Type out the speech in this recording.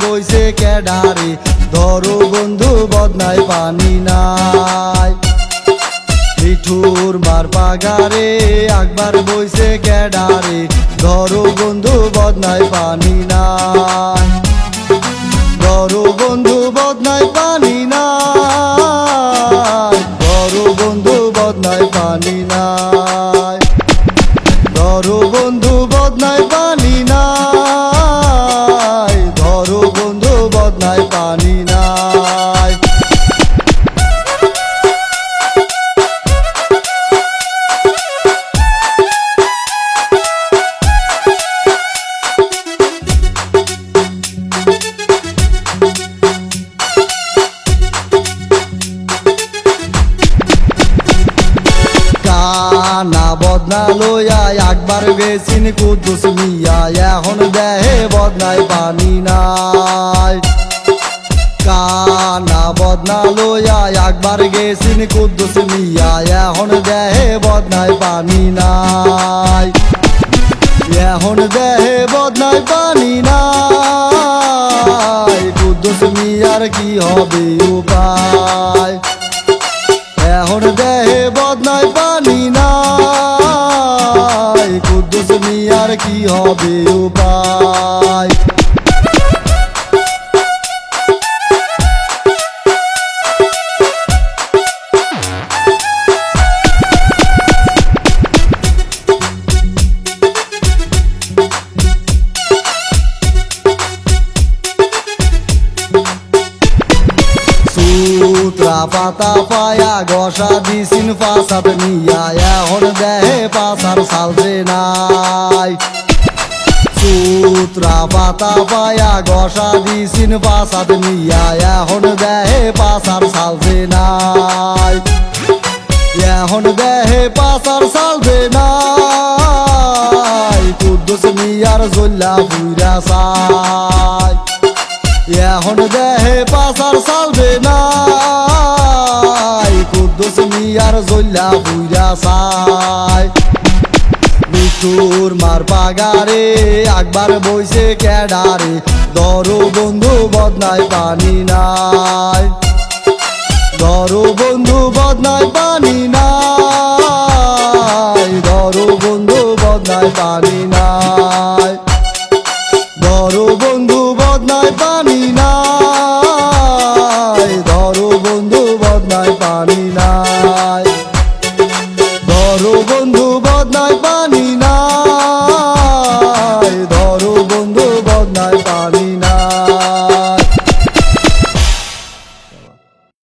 বইছে ক্যাডারে। ধরো বন্ধু বদনাই পানি নাই। মিঠুর মার পাগারে, একবার বইছে ক্যাডারে। ধরো বন্ধু বদনাই পানি নাই। ধরো বন্ধু বদনাই পানি নাই। ধরো বন্ধু বদনাই পানি নাই। ধরো বন্ধু বদনাই বদনা লইয়া একবার গেছিন কুদ্দুস মিয়া এখন দেহে বদনাই পানি নাই। কানা বদনা লইয়া একবার গেছিন কুদ্দুস মিয়া এখন দেহে বদনাই পানি নাই। এখন দেহে বদনাই পানি নাই। কুদ্দুস মিয়ার কি হবে উপায়? এখন দেহে বদনাই পানি নাই কি হবে উপায় সূত্রা পাতা পায়া গসা দিছিন পাসাত নিয়া এখন দেহে পাসার সালতে নাই। সূত্রা পাতা পায়া গসা দিছিন পাসাত নিয়া এখন দেহে পাসার সালতে নাই। এখন দেহে পাসার সালতে নাই। কুদ্দুস মিয়ার জল্লা ফুইরা সাই এখন দেহে পাসার সালবে মিয়ার জল্লা বুইরা সাই মৃত্যুর মার পাগারে একবার বইছে ক্যাডারে। ধরো বন্ধু, বদনাই পানি নাই। ধরো বন্ধু, বদনাই পানি নাই। ধরো বন্ধু, বদনাই পানি নাই। ধরো বন্ধু, বদনাই পানি নাই।